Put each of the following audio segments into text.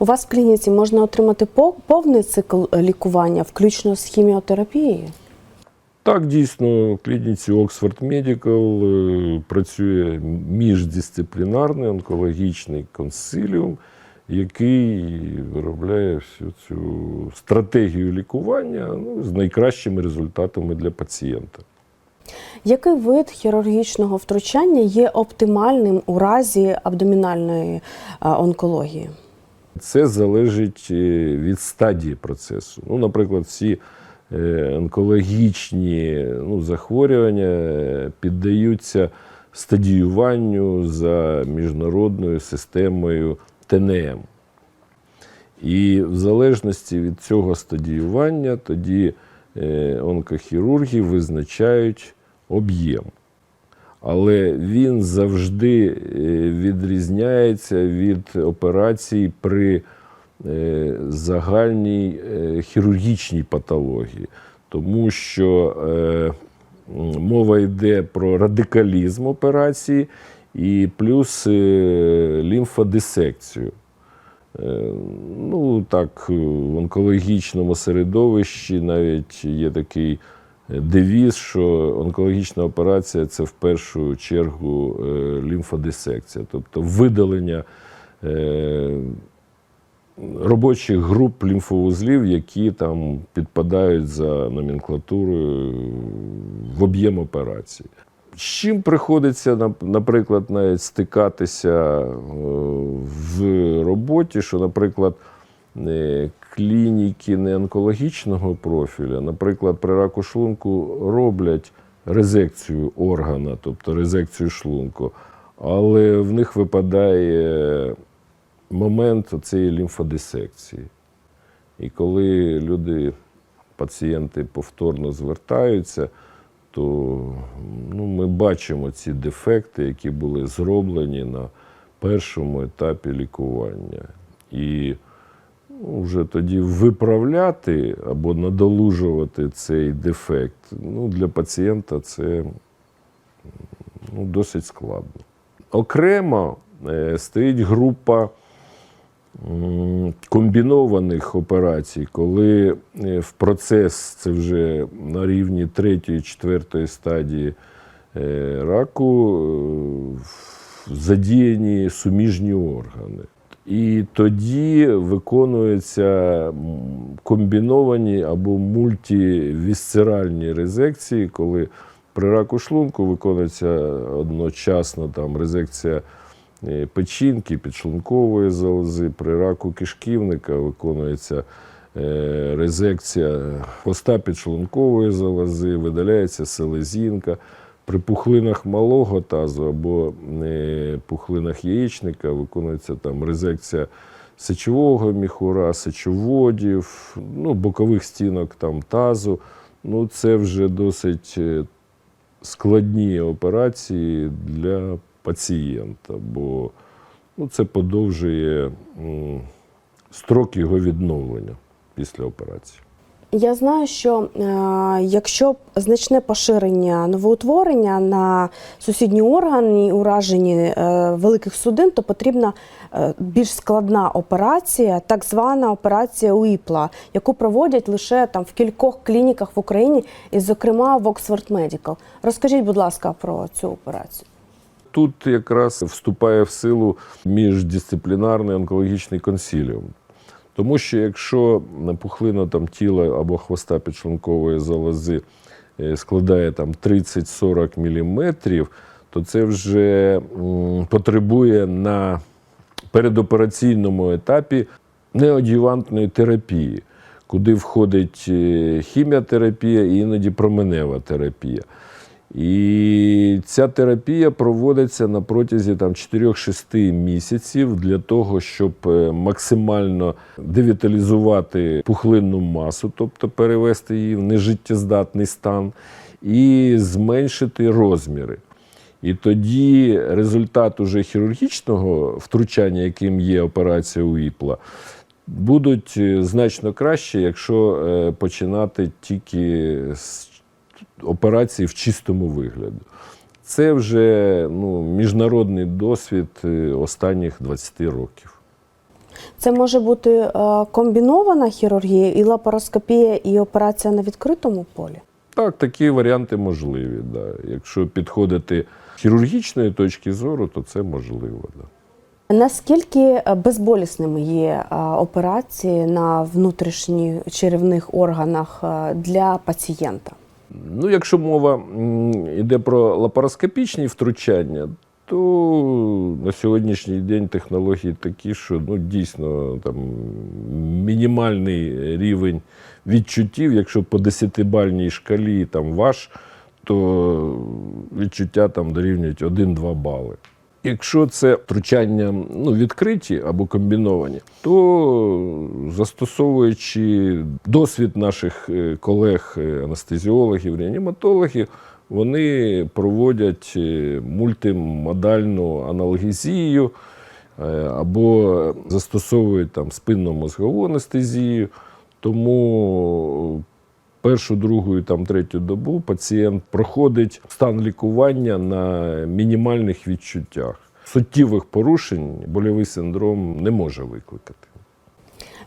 У вас в клініці можна отримати повний цикл е, лікування, включно з хіміотерапією? Так, дійсно, в клініці Oxford Medical е, працює міждисциплінарний онкологічний консиліум, який виробляє всю цю стратегію лікування ну, з найкращими результатами для пацієнта. Який вид хірургічного втручання є оптимальним у разі абдомінальної е, онкології? Це залежить е, від стадії процесу. Ну, наприклад, всі е, онкологічні ну, захворювання е, піддаються стадіюванню за міжнародною системою ТНМ. І в залежності від цього стадіювання тоді онкохірурги визначають об'єм. Але він завжди е, відрізняється від операцій при е, загальній е, хірургічній патології, тому що мова йде про радикалізм операції і плюс лімфодисекцію. Ну, так, в онкологічному середовищі навіть є такий девіз, що онкологічна операція це в першу чергу е, лімфодисекція, тобто видалення е, робочих груп лімфовузлів, які там підпадають за номенклатурою в об'єм операції. З чим приходиться, наприклад, навіть стикатися е, в роботі, що, наприклад, клініки не онкологічного профіля, наприклад, при раку шлунку роблять резекцію органа, тобто резекцію шлунку, але в них випадає момент цієї лімфодисекції. І коли люди, пацієнти повторно звертаються, то ну, ми бачимо ці дефекти, які були зроблені на першому етапі лікування. І вже тоді виправляти або надолужувати цей дефект ну, для пацієнта це ну, досить складно. Окремо е, стоїть група комбінованих операцій, коли е, в процес це вже на рівні третьої, четвертої стадії е, раку задіяні суміжні органи. І тоді виконуються комбіновані або мультивісцеральні резекції, коли при раку шлунку виконується одночасно там резекція е, печінки, підшлункової залози, при раку кишківника виконується е, резекція хвоста підшлункової залози, видаляється селезінка. При пухлинах малого тазу або е, пухлинах яєчника виконується там резекція сечового міхура, сечоводів, ну, бокових стінок там, тазу. Ну, це вже досить е, складні операції для пацієнта, бо ну, це подовжує строк його відновлення після операції. Я знаю, що е, якщо значне поширення новоутворення на сусідні органи, уражені е, великих судин, то потрібна е, більш складна операція, так звана операція УІПЛА, яку проводять лише там в кількох клініках в Україні, і, зокрема, в Oxford Medical. Розкажіть, будь ласка, про цю операцію. Тут якраз вступає в силу міждисциплінарний онкологічний консиліум. Тому що якщо пухлина там, тіла або хвоста підшлункової залози е, складає там 30-40 мм, то це вже потребує на передопераційному етапі неодювантної терапії, куди входить е, хіміотерапія і іноді променева терапія. І ця терапія проводиться на протязі там, 4-6 місяців для того, щоб е, максимально девіталізувати пухлинну масу, тобто перевести її в нежиттєздатний стан, і зменшити розміри. І тоді результат уже хірургічного втручання, яким є операція УІПЛА, будуть е, значно краще, якщо е, починати тільки з операції в чистому вигляді. Це вже ну, міжнародний досвід е, останніх 20 років. Це може бути е, комбінована хірургія, і лапароскопія, і операція на відкритому полі. Так, такі варіанти можливі. Да. Якщо підходити з хірургічної точки зору, то це можливо. Да. Наскільки е, безболісними є операції на внутрішніх черевних органах для пацієнта? Ну, якщо мова йде про лапароскопічні втручання, то на сьогоднішній день технології такі, що ну, дійсно там, мінімальний рівень відчуттів, якщо по 10-бальній шкалі там, ваш, то відчуття там дорівнюють 1-2 бали. Якщо це втручання ну, відкриті або комбіновані, то застосовуючи досвід наших е, колег, е, анестезіологів, реаніматологів, вони проводять е, мультимодальну аналгезію або застосовують там спинно-мозгову анестезію. Тому першу, другу і там третю добу пацієнт проходить стан лікування на мінімальних відчуттях. Суттєвих порушень больовий синдром не може викликати.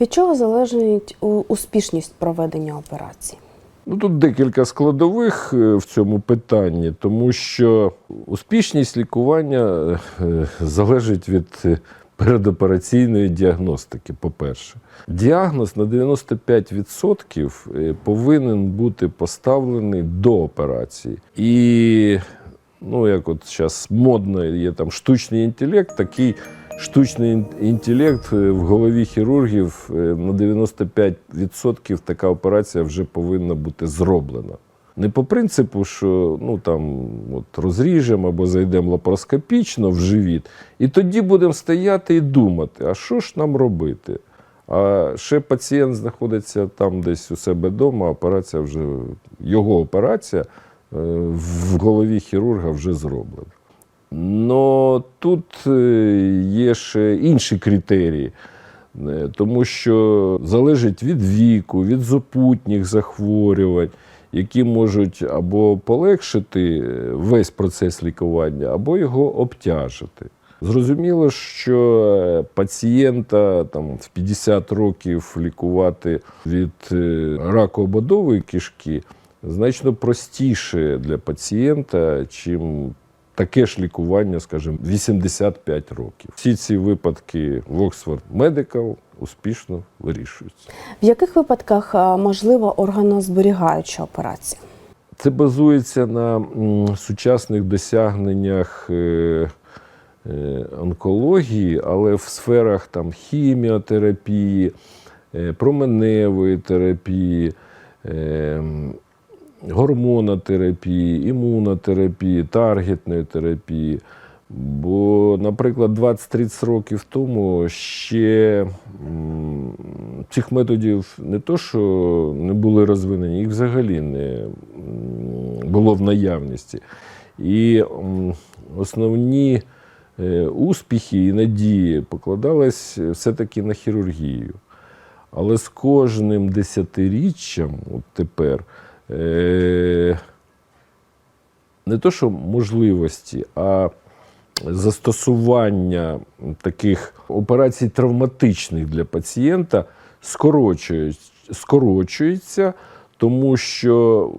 Від чого залежить успішність проведення операції? Ну, тут декілька складових е, в цьому питанні, тому що успішність лікування е, залежить від е, передопераційної діагностики, по-перше. Діагноз на 95% е, повинен бути поставлений до операції. І, ну, як от зараз модно є там штучний інтелект, такий штучний інтелект е, в голові хірургів е, на 95% така операція вже повинна бути зроблена. Не по принципу, що ну там от розріжемо або зайдемо лапароскопічно в живіт, і тоді будемо стояти і думати, а що ж нам робити? А ще пацієнт знаходиться там десь у себе вдома, операція вже його операція е, в голові хірурга вже зроблена. Но тут е, є ще інші критерії, Е, тому що залежить від віку, від супутніх захворювань, які можуть або полегшити е, весь процес лікування, або його обтяжити. Зрозуміло, що е, пацієнта там, в 50 років лікувати від е, раку ободової кишки значно простіше для пацієнта, чим таке ж лікування, скажімо, 85 років. Всі ці випадки в Oxford Medical успішно вирішуються. В яких випадках е, можлива органозберігаюча операція? Це базується на сучасних досягненнях е, е, онкології, але в сферах там, хіміотерапії, променевої терапії, гормонотерапії, імунотерапії, таргетної терапії. Бо, наприклад, 20-30 років тому ще цих методів не то, що не були розвинені, їх взагалі не було в наявності. І основні е, успіхи і надії покладались все-таки на хірургію. Але з кожним десятиріччям, от тепер, не то, що можливості, а застосування таких операцій травматичних для пацієнта скорочується, тому що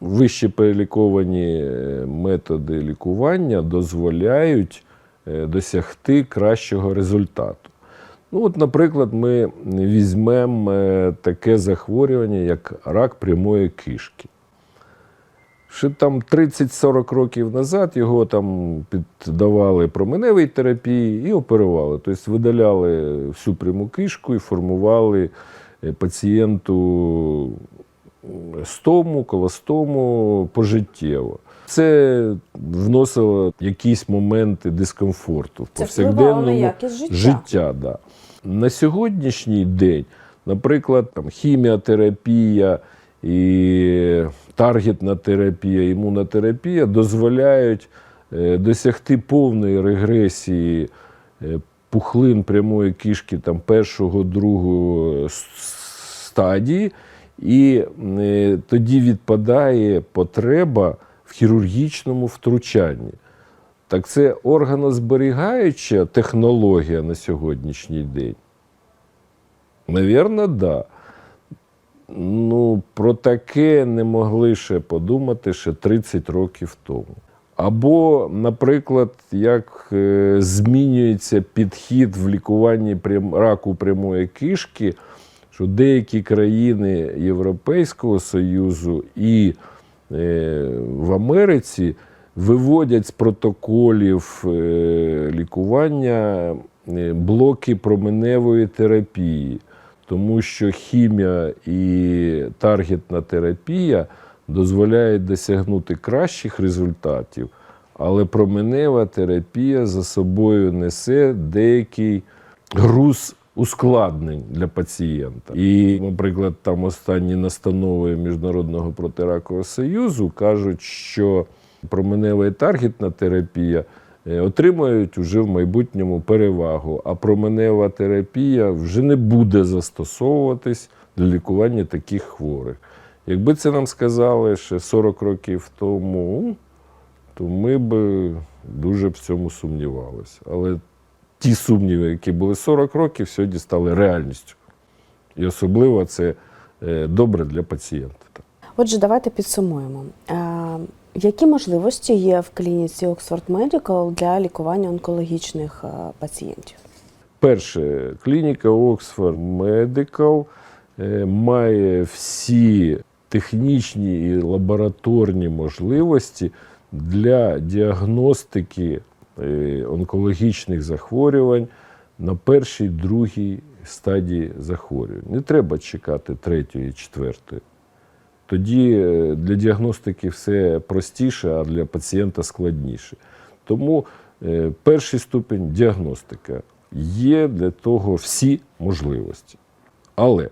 вище переліковані е, методи лікування дозволяють е, досягти кращого результату. Ну, от, наприклад, ми візьмемо е, таке захворювання, як рак прямої кишки. Ще там 30-40 років назад його там піддавали променевій терапії і оперували. Тобто видаляли всю пряму кишку і формували е, пацієнту стому, колостому пожиттєво. Це вносило якісь моменти дискомфорту в повсякденному якість життя. життя да. На сьогоднішній день, наприклад, там, хіміотерапія і таргетна терапія, імунотерапія дозволяють е, досягти повної регресії е, пухлин прямої кишки там, першого, другого стадії, і е, тоді відпадає потреба хірургічному втручанні. Так це органозберігаюча технологія на сьогоднішній день? Навірно, да. Ну, про таке не могли ще подумати ще 30 років тому. Або, наприклад, як е, змінюється підхід в лікуванні раку прямої кишки, що деякі країни Європейського Союзу і в Америці виводять з протоколів е, лікування е, блоки променевої терапії, тому що хімія і таргетна терапія дозволяють досягнути кращих результатів, але променева терапія за собою несе деякий груз ускладнень для пацієнта. І, наприклад, там останні настанови Міжнародного протиракового союзу кажуть, що променева і таргетна терапія е, отримають уже в майбутньому перевагу, а променева терапія вже не буде застосовуватись для лікування таких хворих. Якби це нам сказали ще 40 років тому, то ми б дуже в цьому сумнівалися. Але ті сумніви, які були 40 років, сьогодні стали реальністю. І особливо це е, добре для пацієнта. Отже, давайте підсумуємо. Е, Які можливості є в клініці Oxford Medical для лікування онкологічних е, пацієнтів? Перше, клініка Oxford Medical має всі технічні і лабораторні можливості для діагностики онкологічних захворювань на першій, другій стадії захворювань. Не треба чекати третьої, четвертої. Тоді е, для діагностики все простіше, а для пацієнта складніше. Тому е, перший ступень діагностика є для того всі можливості. Але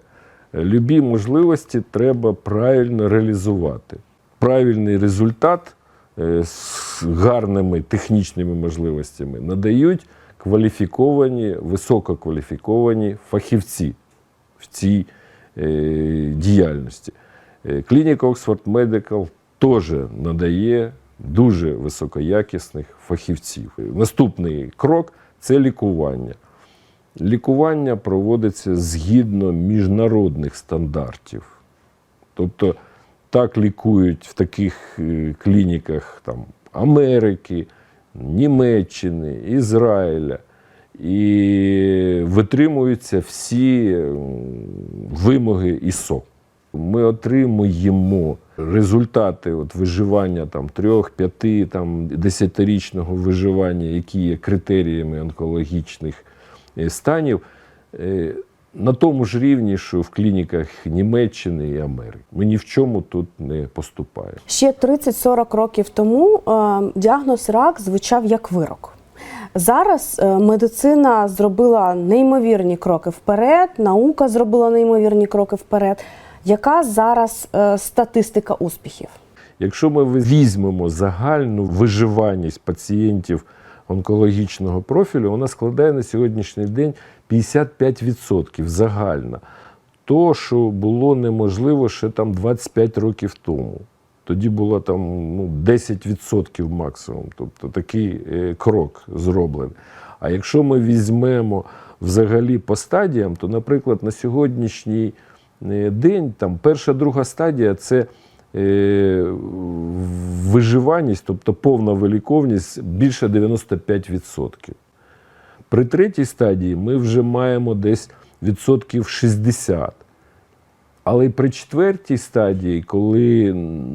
е, любі можливості треба правильно реалізувати. Правильний результат е, з гарними технічними можливостями надають кваліфіковані, висококваліфіковані фахівці в цій е, діяльності. Е, Клініка Oxford Medical теж надає дуже високоякісних фахівців. Наступний крок це лікування. Лікування проводиться згідно міжнародних стандартів. Тобто так лікують в таких е, клініках там, Америки, Німеччини, Ізраїля. І витримуються всі вимоги ІСО. Ми отримуємо результати от виживання там, трьох, п'яти, там, десятирічного виживання, які є критеріями онкологічних е, станів, е, на тому ж рівні, що в клініках Німеччини і Америки. Ми ні в чому тут не поступаємо. Ще 30-40 років тому е, діагноз рак звучав як вирок. Зараз е, медицина зробила неймовірні кроки вперед, наука зробила неймовірні кроки вперед. Яка зараз е, статистика успіхів? Якщо ми візьмемо загальну виживаність пацієнтів онкологічного профілю, вона складає на сьогоднішній день 55% загальна. То, що було неможливо ще там 25 років тому. Тоді було там ну, 10% максимум. Тобто такий е, крок зроблений. А якщо ми візьмемо взагалі по стадіям, то, наприклад, на сьогоднішній е, день там перша, друга стадія це е, виживаність, тобто повна виліковність більше 95%. При третій стадії ми вже маємо десь відсотків 60. Але й при четвертій стадії, коли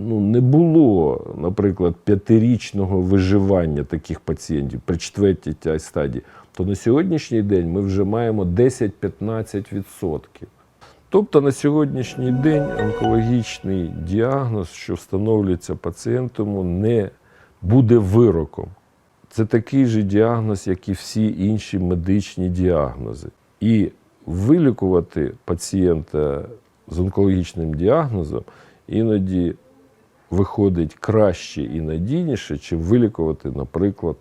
ну, не було, наприклад, п'ятирічного виживання таких пацієнтів при четвертій стадії, то на сьогоднішній день ми вже маємо 10-15%. Тобто на сьогоднішній день онкологічний діагноз, що встановлюється пацієнтом, не буде вироком. Це такий же діагноз, як і всі інші медичні діагнози. І вилікувати пацієнта з онкологічним діагнозом іноді виходить краще і надійніше, чим вилікувати, наприклад,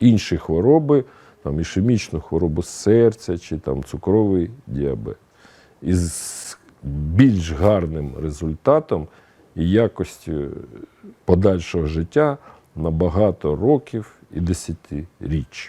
інші хвороби, там ішемічну хворобу серця чи там цукровий діабет. Із більш гарним результатом і якостю подальшого життя на багато років і десятиріч.